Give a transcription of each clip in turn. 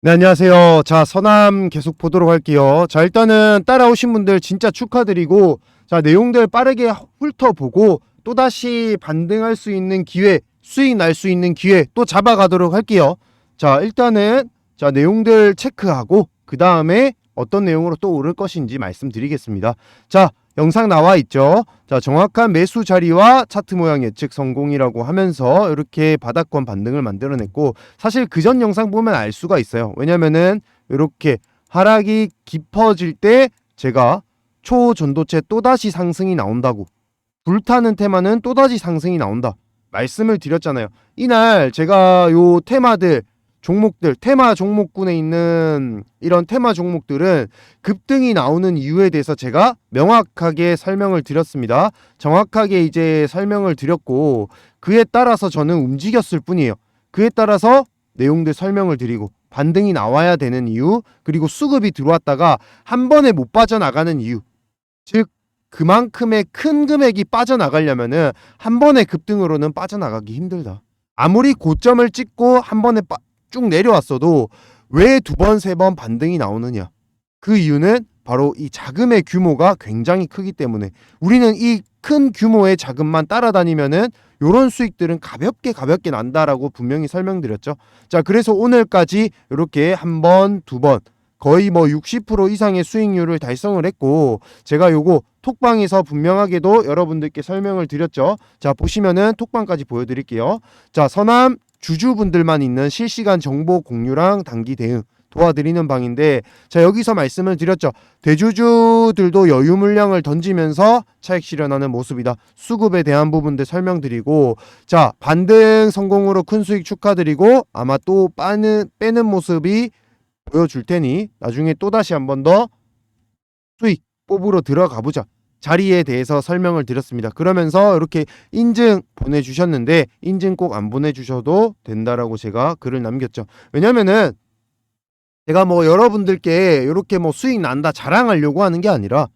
네, 안녕하세요. 자, 서남 계속 보도록 할게요. 자, 일단은 따라오신 분들 진짜 축하드리고, 자, 내용들 빠르게 훑어보고, 또다시 반등할 수 있는 기회, 수익 날 수 있는 기회 또 잡아가도록 할게요. 자, 일단은, 자, 내용들 체크하고, 그 다음에 어떤 내용으로 또 오를 것인지 말씀드리겠습니다. 자, 영상 나와 있죠. 자, 정확한 매수 자리와 차트 모양 예측 성공이라고 하면서 이렇게 바닥권 반등을 만들어냈고, 사실 그 전 영상 보면 알 수가 있어요. 왜냐면은 이렇게 하락이 깊어질 때 제가 초전도체 또다시 상승이 나온다고 불타는 테마는 또다시 상승이 나온다 말씀을 드렸잖아요. 이날 제가 요 테마들 종목들 테마 종목군에 있는 이런 테마 종목들은 급등이 나오는 이유에 대해서 제가 명확하게 설명을 드렸습니다. 정확하게 이제 설명을 드렸고 그에 따라서 저는 움직였을 뿐이에요. 그에 따라서 내용들 설명을 드리고 반등이 나와야 되는 이유 그리고 수급이 들어왔다가 한 번에 못 빠져나가는 이유 즉 그만큼의 큰 금액이 빠져나가려면은 한 번의 급등으로는 빠져나가기 힘들다 아무리 고점을 찍고 한 번에 빠- 쭉 내려왔어도 왜 두 번 세 번 반등이 나오느냐 그 이유는 바로 이 자금의 규모가 굉장히 크기 때문에 우리는 이 큰 규모의 자금만 따라다니면은 요런 수익들은 가볍게 가볍게 난다라고 분명히 설명드렸죠. 자, 그래서 오늘까지 이렇게 한 번, 두 번, 거의 뭐 60% 이상의 수익률을 달성을 했고, 제가 요거 톡방에서 분명하게도 여러분들께 설명을 드렸죠. 자, 보시면은 톡방까지 보여드릴게요. 자, 서남 주주분들만 있는 실시간 정보 공유랑 단기 대응 도와드리는 방인데, 자, 여기서 말씀을 드렸죠. 대주주들도 여유 물량을 던지면서 차익 실현하는 모습이다. 수급에 대한 부분들 설명드리고, 자, 반등 성공으로 큰 수익 축하드리고 아마 또 빠는 빼는 모습이 보여줄 테니 나중에 또 다시 한 번 더 수익 뽑으러 들어가 보자. 자리에 대해서 설명을 드렸습니다. 그러면서 이렇게 인증 보내주셨는데 인증 꼭 안 보내주셔도 된다라고 제가 글을 남겼죠. 왜냐면은 제가 뭐 여러분들께 이렇게 뭐 수익 난다 자랑하려고 하는 게 아니라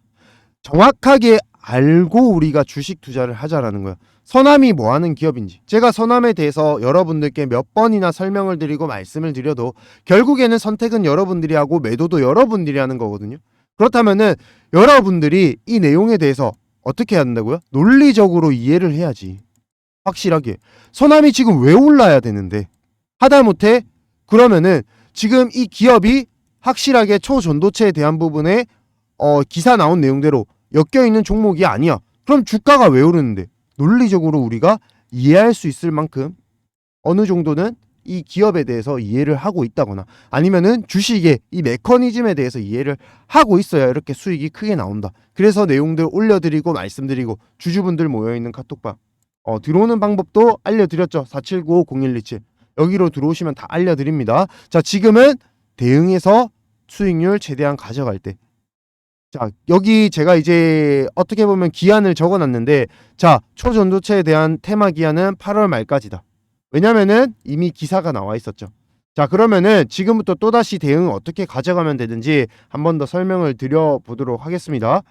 정확하게 알고 우리가 주식 투자를 하자라는 거예요. 서남이 뭐 하는 기업인지. 제가 서남에 대해서 여러분들께 몇 번이나 설명을 드리고 말씀을 드려도 결국에는 선택은 여러분들이 하고 매도도 여러분들이 하는 거거든요. 그렇다면은 여러분들이 이 내용에 대해서 어떻게 해야 된다고요? 논리적으로 이해를 해야지. 확실하게. 서남이 지금 왜 올라야 되는데? 하다못해 그러면은 지금 이 기업이 확실하게 초전도체에 대한 부분에 어, 기사 나온 내용대로 엮여 있는 종목이 아니야. 그럼 주가가 왜 오르는데? 논리적으로 우리가 이해할 수 있을 만큼 어느 정도는 이 기업에 대해서 이해를 하고 있다거나 아니면은 주식의 이 메커니즘에 대해서 이해를 하고 있어야 이렇게 수익이 크게 나온다. 그래서 내용들 올려드리고 말씀드리고 주주분들 모여있는 카톡방 어, 들어오는 방법도 알려드렸죠. 479-0127 여기로 들어오시면 다 알려드립니다. 자 지금은 대응해서 수익률 최대한 가져갈 때 자, 여기 제가 이제 어떻게 보면 기한을 적어 놨는데 자, 초전도체에 대한 테마 기한은 8월 말까지다. 왜냐면은 이미 기사가 나와 있었죠. 자, 그러면은 지금부터 또다시 대응을 어떻게 가져가면 되는지 한 번 더 설명을 드려 보도록 하겠습니다.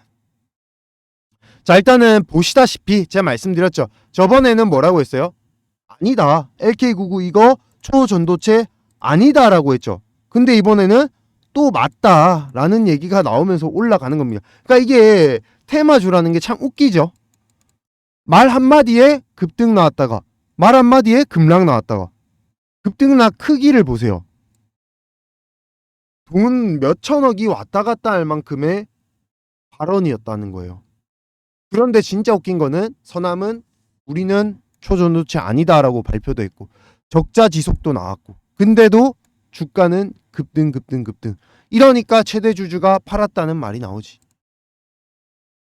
자, 일단은 보시다시피 제가 말씀드렸죠. 저번에는 뭐라고 했어요? 아니다. LK99 이거 초전도체 아니다라고 했죠. 근데 이번에는 또 맞다라는 얘기가 나오면서 올라가는 겁니다. 그러니까 이게 테마주라는 게 참 웃기죠. 말 한마디에 급등 나왔다가 말 한마디에 급락 나왔다가 급등락 크기를 보세요. 돈 몇천억이 왔다 갔다 할 만큼의 발언이었다는 거예요. 그런데 진짜 웃긴 거는 서남은 우리는 초전도체 아니다라고 발표도 했고 적자 지속도 나왔고 근데도 주가는 급등 급등 급등. 이러니까 최대 주주가 팔았다는 말이 나오지.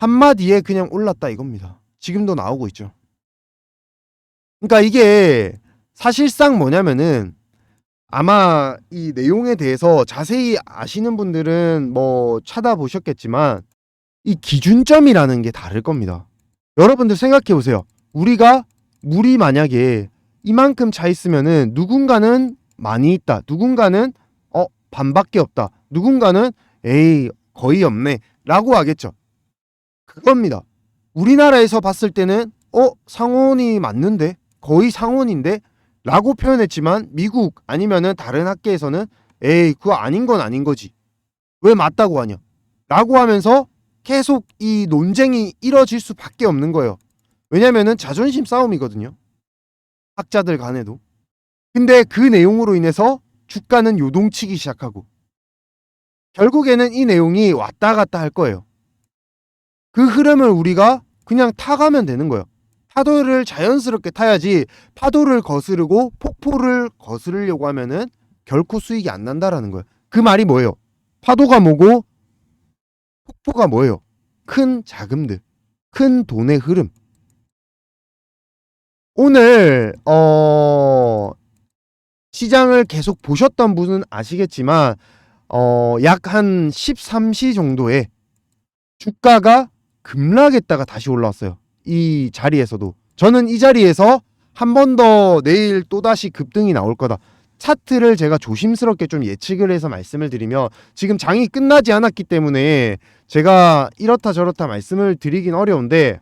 한마디에 그냥 올랐다 이겁니다. 지금도 나오고 있죠 그러니까 이게 사실상 뭐냐면은 아마 이 내용에 대해서 자세히 아시는 분들은 뭐 찾아보셨겠지만 이 기준점이라는 게 다를 겁니다 여러분들 생각해 보세요 우리가 물이 만약에 이만큼 차 있으면은 누군가는 많이 있다. 누군가는 어 반밖에 없다. 누군가는 에이 거의 없네 라고 하겠죠. 그겁니다. 우리나라에서 봤을 때는 어 상온이 맞는데 거의 상온인데 라고 표현했지만 미국 아니면은 다른 학계에서는 에이 그거 아닌 건 아닌 거지. 왜 맞다고 하냐? 라고 하면서 계속 이 논쟁이 이뤄질 수밖에 없는 거예요. 왜냐면은 자존심 싸움이거든요. 학자들 간에도. 근데 그 내용으로 인해서 주가는 요동치기 시작하고. 결국에는 이 내용이 왔다 갔다 할 거예요. 그 흐름을 우리가 그냥 타가면 되는 거예요 파도를 자연스럽게 타야지 파도를 거스르고 폭포를 거스르려고 하면은 결코 수익이 안 난다라는 거예요. 그 말이 뭐예요? 파도가 뭐고 폭포가 뭐예요? 큰 자금들, 큰 돈의 흐름. 오늘 어 시장을 계속 보셨던 분은 아시겠지만 어 약 한 13시 정도에 주가가 급락했다가 다시 올라왔어요. 이 자리에서도 저는 이 자리에서 한 번 더 내일 또다시 급등이 나올 거다. 차트를 제가 조심스럽게 좀 예측을 해서 말씀을 드리면 지금 장이 끝나지 않았기 때문에 제가 이렇다 저렇다 말씀을 드리긴 어려운데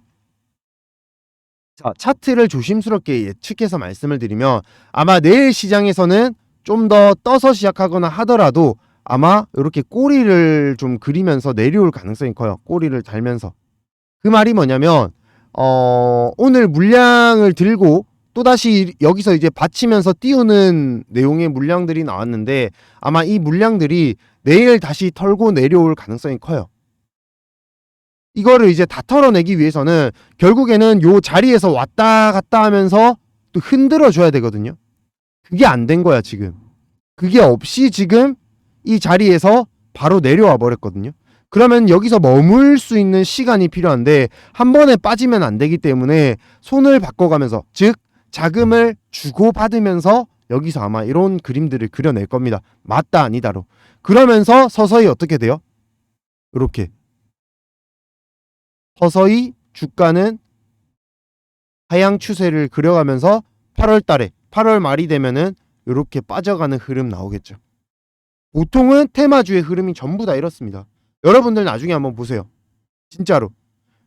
자, 차트를 조심스럽게 예측해서 말씀을 드리면 아마 내일 시장에서는 좀 더 떠서 시작하거나 하더라도 아마 이렇게 꼬리를 좀 그리면서 내려올 가능성이 커요. 꼬리를 달면서. 그 말이 뭐냐면 어, 오늘 물량을 들고 또다시 여기서 이제 받치면서 띄우는 내용의 물량들이 나왔는데 아마 이 물량들이 내일 다시 털고 내려올 가능성이 커요. 이거를 이제 다 털어내기 위해서는 결국에는 요 자리에서 왔다 갔다 하면서 또 흔들어 줘야 되거든요. 그게 안 된 거야, 지금. 그게 없이 지금 이 자리에서 바로 내려와 버렸거든요. 그러면 여기서 머물 수 있는 시간이 필요한데 한 번에 빠지면 안 되기 때문에 손을 바꿔가면서 즉 자금을 주고 받으면서 여기서 아마 이런 그림들을 그려낼 겁니다. 맞다 아니다로. 그러면서 서서히 어떻게 돼요? 이렇게 서서히 주가는 하향 추세를 그려가면서 8월 달에 8월 말이 되면은 이렇게 빠져가는 흐름 나오겠죠. 보통은 테마주의 흐름이 전부 다 이렇습니다. 여러분들 나중에 한번 보세요. 진짜로.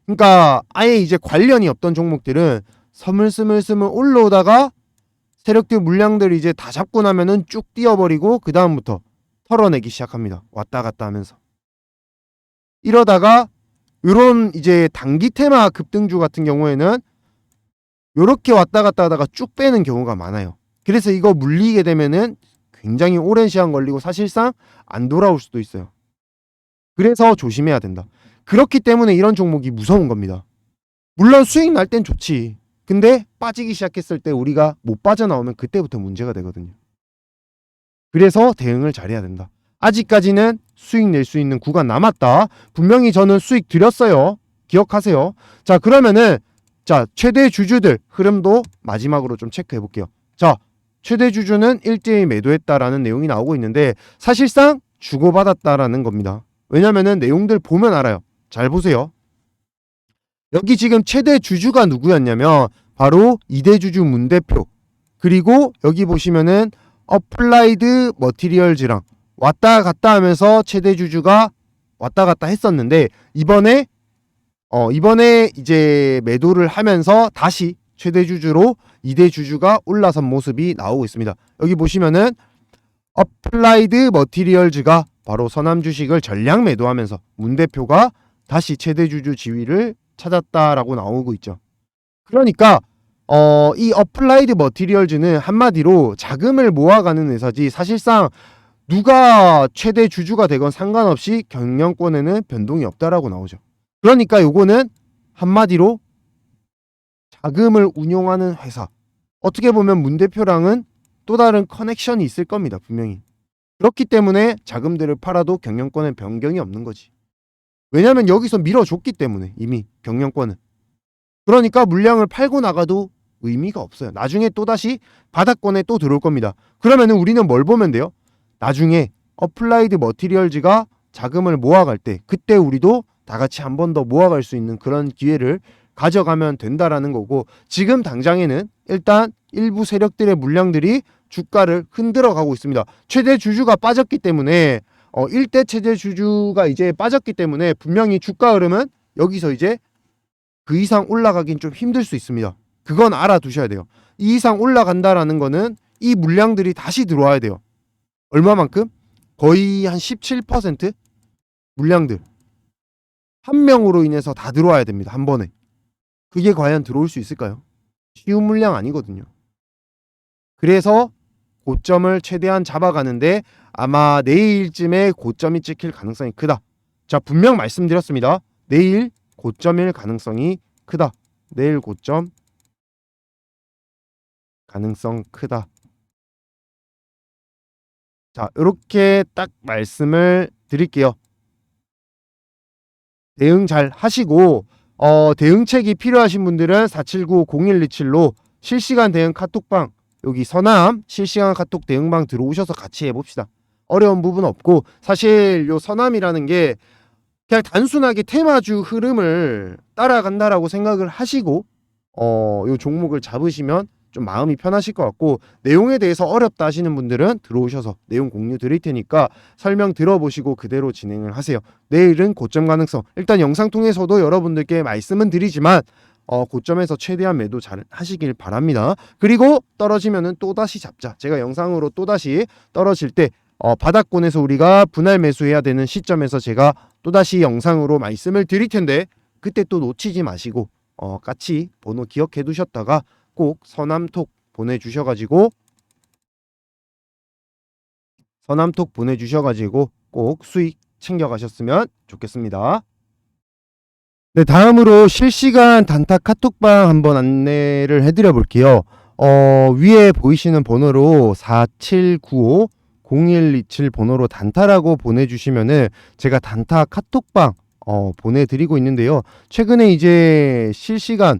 그러니까 아예 이제 관련이 없던 종목들은 스물스물스물 올라오다가 세력들 물량들이 이제 다 잡고 나면은 쭉 뛰어버리고 그 다음부터 털어내기 시작합니다. 왔다 갔다 하면서. 이러다가 이런 이제 단기 테마 급등주 같은 경우에는 요렇게 왔다 갔다 하다가 쭉 빼는 경우가 많아요. 그래서 이거 물리게 되면은 굉장히 오랜 시간 걸리고 사실상 안 돌아올 수도 있어요. 그래서 조심해야 된다. 그렇기 때문에 이런 종목이 무서운 겁니다. 물론 수익 날 땐 좋지. 근데 빠지기 시작했을 때 우리가 못 빠져나오면 그때부터 문제가 되거든요. 그래서 대응을 잘해야 된다. 아직까지는 수익 낼 수 있는 구간 남았다. 분명히 저는 수익 드렸어요. 기억하세요. 자, 그러면은 자, 최대 주주들 흐름도 마지막으로 좀 체크해 볼게요. 자, 최대 주주는 일제히 매도했다라는 내용이 나오고 있는데 사실상 주고받았다라는 겁니다. 왜냐면은 내용들 보면 알아요. 잘 보세요. 여기 지금 최대 주주가 누구였냐면 바로 이대 주주 문 대표 그리고 여기 보시면은 어플라이드 머티리얼즈랑 왔다 갔다 하면서 최대 주주가 왔다 갔다 했었는데 이번에 어 이번에 이제 매도를 하면서 다시 최대 주주로 이대 주주가 올라선 모습이 나오고 있습니다. 여기 보시면은 어플라이드 머티리얼즈가 바로 서남 주식을 전량 매도하면서 문 대표가 다시 최대 주주 지위를 찾았다라고 나오고 있죠. 그러니까 어, 이 어플라이드 머티리얼즈는 한마디로 자금을 모아가는 회사지 사실상 누가 최대 주주가 되건 상관없이 경영권에는 변동이 없다라고 나오죠. 그러니까 요거는 한마디로 자금을 운용하는 회사. 어떻게 보면 문 대표랑은 또 다른 커넥션이 있을 겁니다. 분명히. 그렇기 때문에 자금들을 팔아도 경영권에 변경이 없는 거지. 왜냐하면 여기서 밀어줬기 때문에 이미 경영권은. 그러니까 물량을 팔고 나가도 의미가 없어요. 나중에 또다시 바닥권에 또 들어올 겁니다. 그러면은 우리는 뭘 보면 돼요? 나중에 어플라이드 머티리얼즈가 자금을 모아갈 때 그때 우리도 다 같이 한 번 더 모아갈 수 있는 그런 기회를 가져가면 된다라는 거고 지금 당장에는 일단 일부 세력들의 물량들이 주가를 흔들어 가고 있습니다. 최대 주주가 빠졌기 때문에 어 1대 최대 주주가 이제 빠졌기 때문에 분명히 주가 흐름은 여기서 이제 그 이상 올라가긴 좀 힘들 수 있습니다. 그건 알아두셔야 돼요. 이 이상 올라간다라는 거는 이 물량들이 다시 들어와야 돼요. 얼마만큼? 거의 한 17% 물량들 한 명으로 인해서 다 들어와야 됩니다. 한 번에. 그게 과연 들어올 수 있을까요? 쉬운 물량 아니거든요. 그래서 고점을 최대한 잡아가는데 아마 내일쯤에 고점이 찍힐 가능성이 크다. 자, 분명 말씀드렸습니다. 내일 고점일 가능성이 크다. 내일 고점 가능성 크다. 자, 이렇게 딱 말씀을 드릴게요. 대응 잘 하시고 어, 대응책이 필요하신 분들은 479-0127로 실시간 대응 카톡방 여기 서남 실시간 카톡 대응방 들어오셔서 같이 해봅시다. 어려운 부분 없고 사실 요 서남이라는 게 그냥 단순하게 테마주 흐름을 따라간다라고 생각을 하시고 어, 요 종목을 잡으시면 좀 마음이 편하실 것 같고 내용에 대해서 어렵다 하시는 분들은 들어오셔서 내용 공유 드릴 테니까 설명 들어보시고 그대로 진행을 하세요. 내일은 고점 가능성 일단 영상 통해서도 여러분들께 말씀은 드리지만 어, 고점에서 최대한 매도 잘 하시길 바랍니다. 그리고 떨어지면은 또 다시 잡자. 제가 영상으로 또 다시 떨어질 때 어, 바닥권에서 우리가 분할 매수해야 되는 시점에서 제가 또 다시 영상으로 말씀을 드릴 텐데 그때 또 놓치지 마시고 어, 같이 번호 기억해 두셨다가 꼭 서남톡 보내주셔가지고 서남톡 보내주셔가지고 꼭 수익 챙겨가셨으면 좋겠습니다. 네, 다음으로 실시간 단타 카톡방 한번 안내를 해드려 볼게요. 어, 위에 보이시는 번호로 4795 0127 번호로 단타라고 보내주시면은 제가 단타 카톡방 어, 보내드리고 있는데요. 최근에 이제 실시간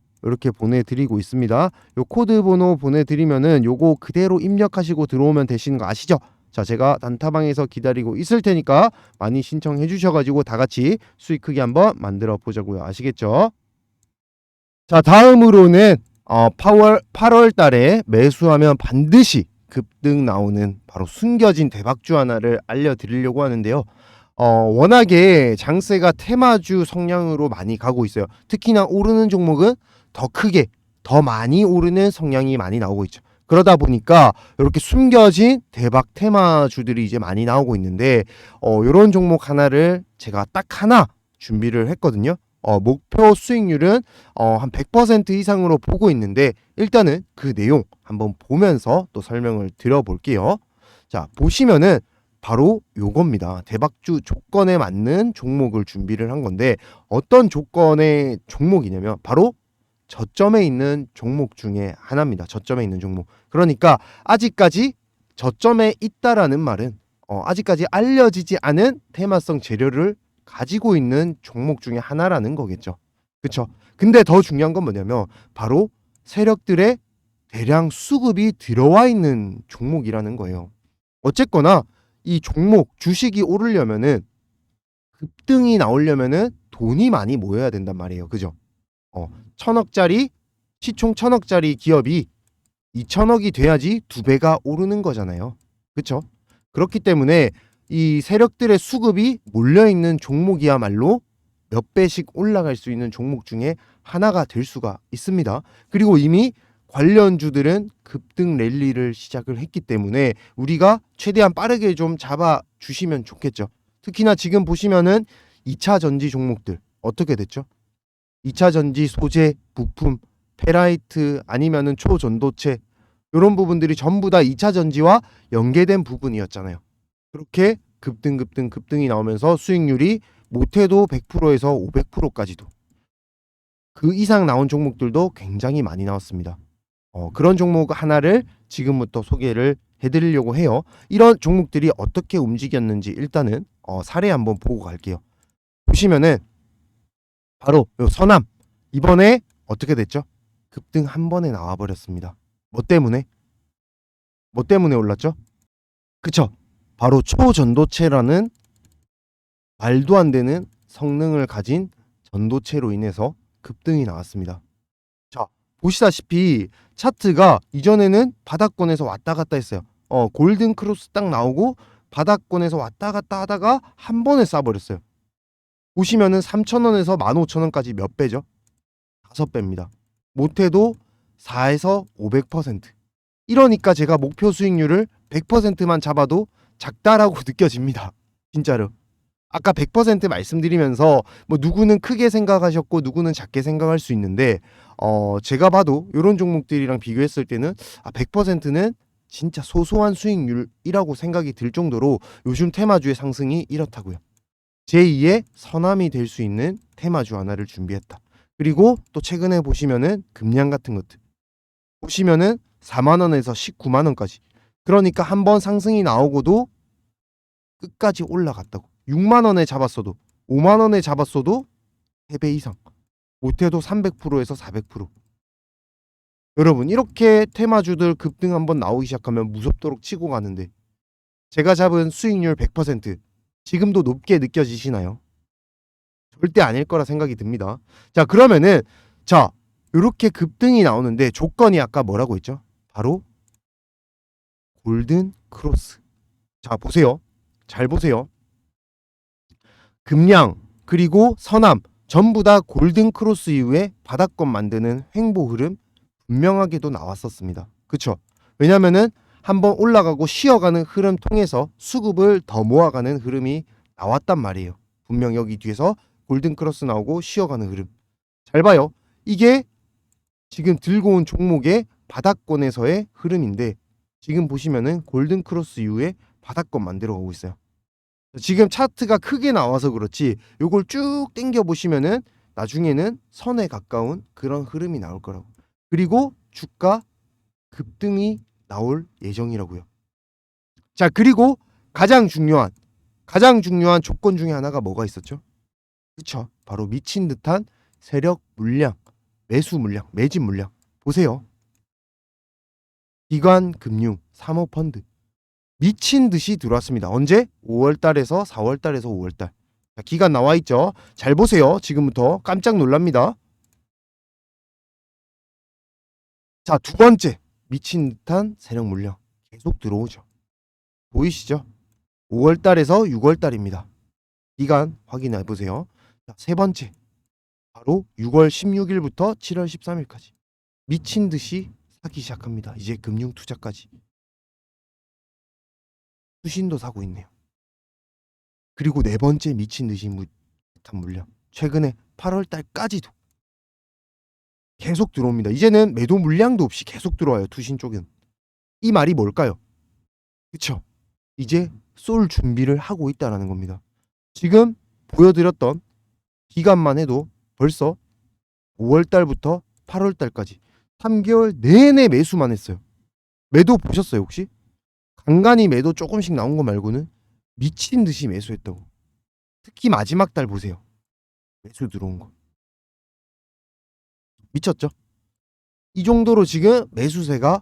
이렇게 보내드리고 있습니다. 요 코드 번호 보내드리면은 요거 그대로 입력하시고 들어오면 되시는 거 아시죠? 자, 제가 단타방에서 기다리고 있을 테니까 많이 신청해 주셔가지고 다 같이 수익 크게 한번 만들어 보자고요. 아시겠죠? 자, 다음으로는 어, 8월 8월 달에 매수하면 반드시 급등 나오는 바로 숨겨진 대박주 하나를 알려드리려고 하는데요. 어, 워낙에 장세가 테마주 성향으로 많이 가고 있어요. 특히나 오르는 종목은 더 크게 더 많이 오르는 성향이 많이 나오고 있죠. 그러다 보니까 이렇게 숨겨진 대박 테마주들이 이제 많이 나오고 있는데 어 요런 종목 하나를 제가 딱 하나 준비를 했거든요. 어 목표 수익률은 어 한 100% 이상으로 보고 있는데 일단은 그 내용 한번 보면서 또 설명을 드려 볼게요. 자, 보시면은 바로 요겁니다. 대박주 조건에 맞는 종목을 준비를 한 건데 어떤 조건의 종목이냐면 바로 저점에 있는 종목 중에 하나입니다. 저점에 있는 종목. 그러니까 아직까지 저점에 있다라는 말은 어, 아직까지 알려지지 않은 테마성 재료를 가지고 있는 종목 중에 하나라는 거겠죠. 그렇죠? 근데 더 중요한 건 뭐냐면 바로 세력들의 대량 수급이 들어와 있는 종목이라는 거예요. 어쨌거나 이 종목 주식이 오르려면은 급등이 나오려면은 돈이 많이 모여야 된단 말이에요. 그죠? 어, 천억짜리 시총 천억짜리 기업이 2천억이 돼야지 두 배가 오르는 거잖아요. 그렇죠? 그렇기 때문에 이 세력들의 수급이 몰려 있는 종목이야말로 몇 배씩 올라갈 수 있는 종목 중에 하나가 될 수가 있습니다. 그리고 이미 관련주들은 급등 랠리를 시작을 했기 때문에 우리가 최대한 빠르게 좀 잡아 주시면 좋겠죠. 특히나 지금 보시면은 2차 전지 종목들 어떻게 됐죠? 2차 전지 소재, 부품, 페라이트 아니면은 초전도체 이런 부분들이 전부 다 2차 전지와 연계된 부분이었잖아요. 그렇게 급등 급등 급등이 나오면서 수익률이 못해도 100%에서 500%까지도 그 이상 나온 종목들도 굉장히 많이 나왔습니다. 어, 그런 종목 하나를 지금부터 소개를 해드리려고 해요. 이런 종목들이 어떻게 움직였는지 일단은 어, 사례 한번 보고 갈게요. 보시면은 바로 요 선암 이번에 어떻게 됐죠? 급등 한 번에 나와 버렸습니다. 뭐 때문에? 뭐 때문에 올랐죠? 그쵸? 바로 초전도체라는 말도 안 되는 성능을 가진 전도체로 인해서 급등이 나왔습니다. 자, 보시다시피 차트가 이전에는 바닥권에서 왔다 갔다 했어요. 어, 골든 크로스 딱 나오고 바닥권에서 왔다 갔다 하다가 한 번에 쏴버렸어요. 보시면은 3,000원에서 15,000원까지 몇 배죠? 다섯 배입니다. 못해도 4에서 500%. 이러니까 제가 목표 수익률을 100%만 잡아도 작다라고 느껴집니다. 진짜로. 아까 100% 말씀드리면서 뭐 누구는 크게 생각하셨고 누구는 작게 생각할 수 있는데 어 제가 봐도 이런 종목들이랑 비교했을 때는 아 100%는 진짜 소소한 수익률이라고 생각이 들 정도로 요즘 테마주의 상승이 이렇다고요. 제2의 선암이 될 수 있는 테마주 하나를 준비했다. 그리고 또 최근에 보시면은 금량 같은 것들. 보시면은 4만 원에서 19만 원까지. 그러니까 한 번 상승이 나오고도 끝까지 올라갔다고. 6만 원에 잡았어도 5만 원에 잡았어도 3배 이상. 못해도 300%에서 400% 여러분 이렇게 테마주들 급등 한번 나오기 시작하면 무섭도록 치고 가는데 제가 잡은 수익률 100% 지금도 높게 느껴지시나요? 절대 아닐 거라 생각이 듭니다. 자 그러면은 자 이렇게 급등이 나오는데 조건이 아까 뭐라고 했죠? 바로 골든 크로스. 자 보세요. 잘 보세요. 금량 그리고 선암 전부 다 골든 크로스 이후에 바닥권 만드는 횡보 흐름 분명하게도 나왔었습니다. 그쵸? 왜냐면은 한번 올라가고 쉬어가는 흐름 통해서 수급을 더 모아가는 흐름이 나왔단 말이에요. 분명 여기 뒤에서 골든 크로스 나오고 쉬어가는 흐름. 잘 봐요. 이게 지금 들고 온 종목의 바닥권에서의 흐름인데 지금 보시면은 골든 크로스 이후에 바닥권 만들어 가고 있어요. 지금 차트가 크게 나와서 그렇지 요걸 쭉 당겨 보시면은 나중에는 선에 가까운 그런 흐름이 나올 거라고. 그리고 주가 급등이 나올 예정이라고요. 자, 그리고 가장 중요한 가장 중요한 조건 중에 하나가 뭐가 있었죠? 그쵸? 바로 미친 듯한 세력 물량, 매수 물량, 매집 물량. 보세요. 기관 금융, 사모펀드 미친 듯이 들어왔습니다. 언제? 5월 달에서 4월 달에서 5월 달. 자, 기간 나와 있죠. 잘 보세요. 지금부터 깜짝 놀랍니다. 자, 두 번째. 미친 듯한 세력 물량 계속 들어오죠. 보이시죠? 5월 달에서 6월 달입니다. 기간 확인해 보세요. 자, 세 번째. 바로 6월 16일부터 7월 13일까지 미친 듯이 사기 시작합니다. 이제 금융 투자까지. 수신도 사고 있네요. 그리고 네 번째 미친 듯이 듯한 물량. 최근에 8월 달까지도 계속 들어옵니다. 이제는 매도 물량도 없이 계속 들어와요. 투신 쪽은. 이 말이 뭘까요? 그쵸? 이제 쏠 준비를 하고 있다라는 겁니다. 지금 보여드렸던 기간만 해도 벌써 5월 달부터 8월 달까지 3개월 내내 매수만 했어요. 매도 보셨어요 혹시? 간간히 매도 조금씩 나온 거 말고는 미친 듯이 매수했다고. 특히 마지막 달 보세요. 매수 들어온 거. 미쳤죠? 이 정도로 지금 매수세가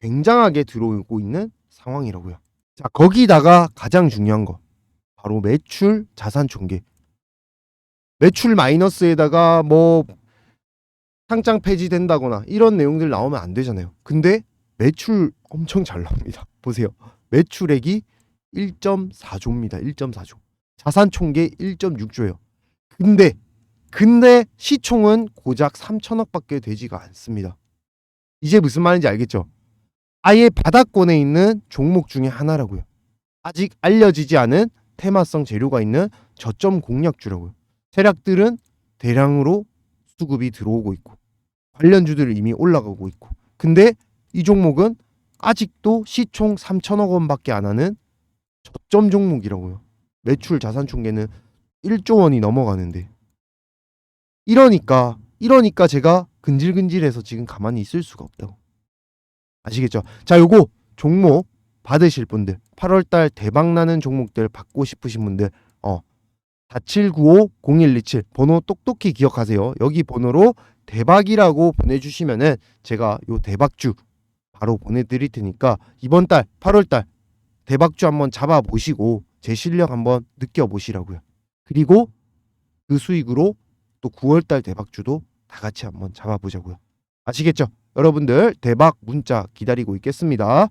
굉장하게 들어오고 있는 상황이라고요. 자, 거기다가 가장 중요한 거. 바로 매출 자산 총계. 매출 마이너스에다가 뭐 상장 폐지된다거나 이런 내용들 나오면 안 되잖아요. 근데 매출 엄청 잘 나옵니다. 보세요. 매출액이 1.4조입니다. 1.4조. 자산 총계 1.6조예요. 근데 근데 시총은 고작 3천억밖에 되지가 않습니다. 이제 무슨 말인지 알겠죠? 아예 바닥권에 있는 종목 중에 하나라고요. 아직 알려지지 않은 테마성 재료가 있는 저점 공략주라고요. 세력들은 대량으로 수급이 들어오고 있고 관련주들 이미 올라가고 있고 근데 이 종목은 아직도 시총 3천억 원밖에 안 하는 저점 종목이라고요. 매출 자산 총계는 1조 원이 넘어가는데 이러니까 이러니까 제가 근질근질해서 지금 가만히 있을 수가 없다고 아시겠죠? 자 요거 종목 받으실 분들 8월 달 대박 나는 종목들 받고 싶으신 분들 어 4795-0127 번호 똑똑히 기억하세요. 여기 번호로 대박이라고 보내주시면은 제가 요 대박주 바로 보내드릴 테니까 이번 달 8월 달 대박주 한번 잡아 보시고 제 실력 한번 느껴보시라고요. 그리고 그 수익으로 또 9월달 대박주도 다 같이 한번 잡아보자고요. 아시겠죠? 여러분들 대박 문자 기다리고 있겠습니다.